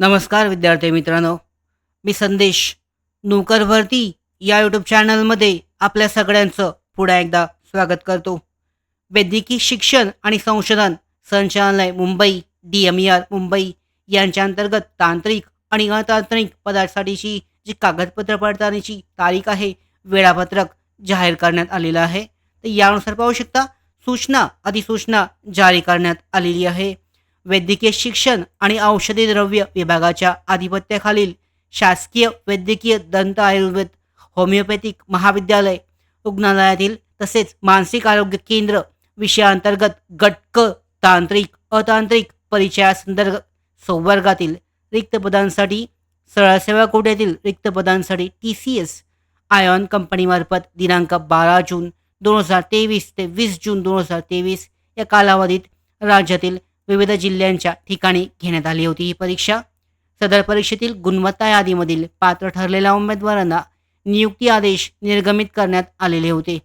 नमस्कार विद्यार्थी मित्रांनो. मी संदेश नोकर भरती या यूट्यूब चॅनलमध्ये आपल्या सगळ्यांचं पुन्हा एकदा स्वागत करतो. वैद्यकीय शिक्षण आणि संशोधन संचालनालय Mumbai D M E R Mumbai यांच्या अंतर्गत तांत्रिक आणि अतांत्रिक पदासाठीची जी कागदपत्र पडताळणीची तारीख आहे वेळापत्रक जाहीर करण्यात आलेलं आहे. तर यानुसार पाहू शकता सूचना अधिसूचना जारी करण्यात आलेली आहे. वैद्यकीय शिक्षण आणि औषधी द्रव्य विभागाच्या आधिपत्याखालील शासकीय वैद्यकीय दंत आयुर्वेद होमिओपॅथिक महाविद्यालय रुग्णालयातील तसेच मानसिक आरोग्य केंद्र विषयाअंतर्गत गटक तांत्रिक अतांत्रिक परिचयासंदर्भ संवर्गातील रिक्त पदांसाठी सरळसेवा कोट्यातील रिक्त पदांसाठी टी सी एस आयॉन कंपनीमार्फत दिनांक बारा जून दोन हजार तेवीस ते वीस जून दोन हजार तेवीस या कालावधीत राज्यातील विविध जिल्ह्यांच्या ठिकाणी घेण्यात आली होती ही परीक्षा. सदर परीक्षेतील गुणवत्ता यादीमधील पात्र ठरलेल्या उमेदवारांना नियुक्ती आदेश निर्गमित करण्यात आलेले होते.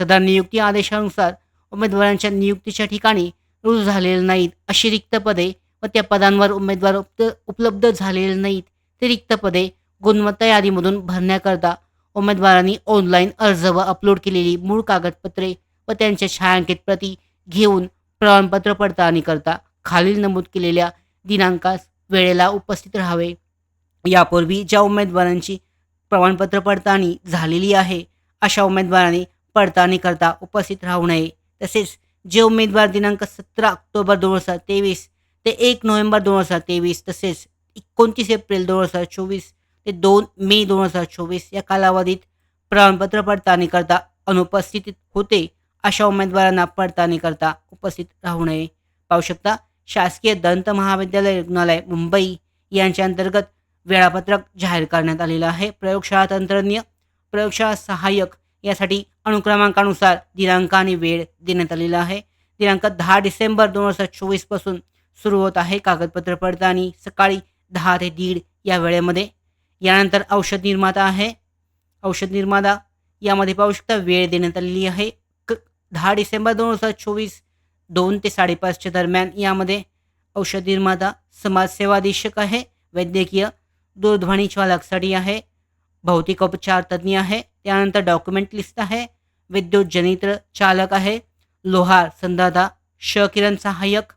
सदर नियुक्ती आदेशानुसार उमेदवारांच्या नियुक्तीच्या ठिकाणी रुजू झालेले नाहीत अशी रिक्त पदे व त्या पदांवर उमेदवार उप उपलब्ध झालेले नाहीत ते रिक्त पदे गुणवत्ता यादीमधून भरण्याकरता उमेदवारांनी ऑनलाईन अर्ज व अपलोड केलेली मूळ कागदपत्रे व त्यांच्या छायांकित प्रती घेऊन प्रमाणपत्र पडताळणी करता खालील नमूद केलेल्या दिनांकास वेळेला उपस्थित राहावे. यापूर्वी ज्या उमेदवारांची प्रमाणपत्र पडताळणी झालेली आहे अशा उमेदवारांनी पडताळणी करता उपस्थित राहू नये. तसेच जे उमेदवार दिनांक सतरा ऑक्टोबर दोन हजार तेवीस ते एक नोव्हेंबर दोन हजार तेवीस तसेच एकोणतीस एप्रिल दोन हजार चोवीस ते दोन मे दोन हजार चोवीस या कालावधीत प्रमाणपत्र पडताळणी करता अनुपस्थित होते अशा उमेदवारांना पडताळणी करता उपस्थित राहू नये. पाहू शकता शासकीय दंत महाविद्यालय रुग्णालय मुंबई यांच्या अंतर्गत वेळापत्रक जाहीर करण्यात आलेलं आहे. प्रयोगशाळा तंत्रज्ञ प्रयोगशाळा सहाय्यक यासाठी अनुक्रमांकानुसार दिनांक आणि वेळ देण्यात आलेला आहे. दिनांक दहा डिसेंबर दोन हजार चोवीसपासून सुरू होत आहे. कागदपत्र पडताळणी सकाळी दहा ते दीड या वेळेमध्ये. यानंतर औषध निर्माता आहे. औषध निर्माता यामध्ये पाहू शकता वेळ देण्यात आलेली आहे. दहा डिसेंबर दोन हजार चोवीस दोन ते साडेपाचच्या दरम्यान यामध्ये औषध निर्माता समाजसेवा अधीक्षक आहे वैद्यकीय दूरध्वनी चालकसाठी आहे भौतिक उपचार तज्ज्ञ आहे त्यानंतर डॉक्युमेंट लिस्ट आहे विद्युत जनित्र चालक आहे लोहार संदादा श किरण सहाय्यक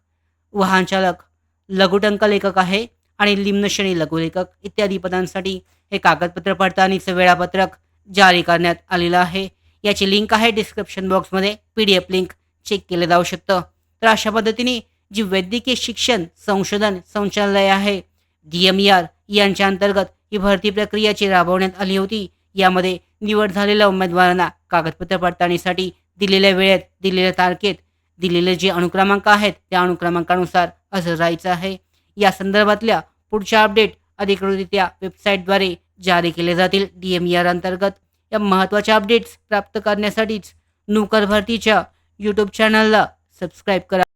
वाहन चालक लघुटंक लेखक आहे आणि निम्नश्रेणी लघुलेखक इत्यादी पदांसाठी हे कागदपत्र पडताळणीचं वेळापत्रक जारी करण्यात आलेलं आहे. याची लिंक आहे डिस्क्रिप्शन बॉक्समध्ये P D F link check केलं जाऊ शकतं. तर अशा पद्धतीने जी वैद्यकीय शिक्षण संशोधन संचालय आहे डी एम ई आर यांच्या अंतर्गत ही भरती प्रक्रियाची राबवण्यात आली होती. यामध्ये निवड झालेल्या उमेदवारांना कागदपत्र पडताळणीसाठी दिलेल्या वेळेत दिलेल्या तारखेत दिलेले जे अनुक्रमांक आहेत त्या अनुक्रमांकानुसार हजर राहायचं आहे. या संदर्भातल्या पुढच्या अपडेट अधिकृतरित्या वेबसाईटद्वारे जारी केले जातील डी एम ई आर अंतर्गत. या महत्त्वाच्या अपडेट्स प्राप्त करण्यासाठीच नोकर भरतीच्या यूट्यूब चॅनलला सबस्क्राईब करा.